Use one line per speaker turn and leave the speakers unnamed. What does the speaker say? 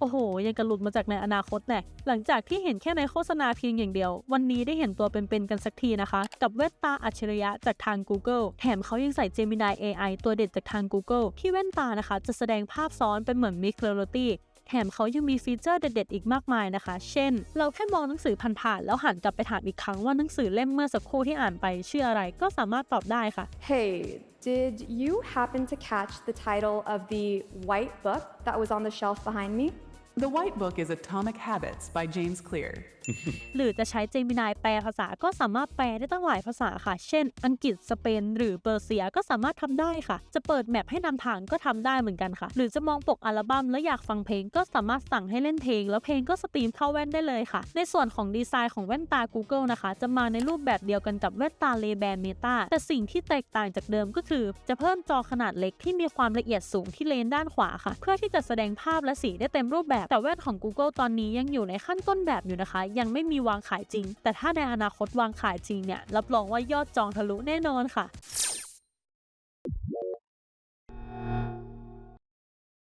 โอ้โห ยังกระหลุดมาจากในอนาคตแน่หลังจากที่เห็นแค่ในโฆษณาเพียงอย่างเดียว วันนี้ได้เห็นตัวเป็นๆกันสักทีนะคะ กับแว่นตาอัจฉริยะจากทาง Google แถมเขายังใส่ Gemini AI ตัวเด็ดจากทาง Google ที่แว่นตานะคะ จะแสดงภาพซ้อนเป็นเหมือน Mixed Reality แถมเขายังมีฟีเจอร์เด็ด ๆ อีกมากมายนะคะ เช่น เราแค่มองหนังสือผ่านๆ แล้วหันกลับไปถามอีกครั้งว่าหนังสือเล่มเมื่อสักครู่ที่อ่านไปชื่ออะไรก็สามารถตอบได้ค่ะ
Hey, did you happen to catch the title of the white book that was on the shelf behind me?
The White Book is Atomic Habits by James Clear.
หรือจะใช้ Gemini แปลภาษาก็สามารถแปลได้ตั้งหลายภาษาค่ะ เช่น อังกฤษ สเปน หรือเปอร์เซียก็สามารถทำได้ค่ะ จะเปิดแมปให้นำทางก็ทำได้เหมือนกันค่ะ หรือจะมองปกอัลบั้มแล้วอยากฟังเพลงก็สามารถสั่งให้เล่นเพลง แล้วเพลงก็สตรีมเข้าแว่นได้เลยค่ะ ในส่วนของดีไซน์ของแว่นตา Google นะคะ จะมาในรูปแบบเดียวกันกับแว่นตา Ray-Ban Meta แต่สิ่งที่แตกต่างจากเดิมก็คือ จะเพิ่มจอขนาดเล็กที่มีความละเอียดสูงที่เลนด้านขวาค่ะ เพื่อที่จะแสดงภาพและสีได้เต็มรูปแบบแต่แว่นของ Google ตอนนี้ยังอยู่ในขั้นต้นแบบอยู่นะคะ ยังไม่มีวางขายจริง แต่ถ้าในอนาคตวางขายจริงเนี่ยรับรองว่ายอดจองทะลุแน่นอนค่ะ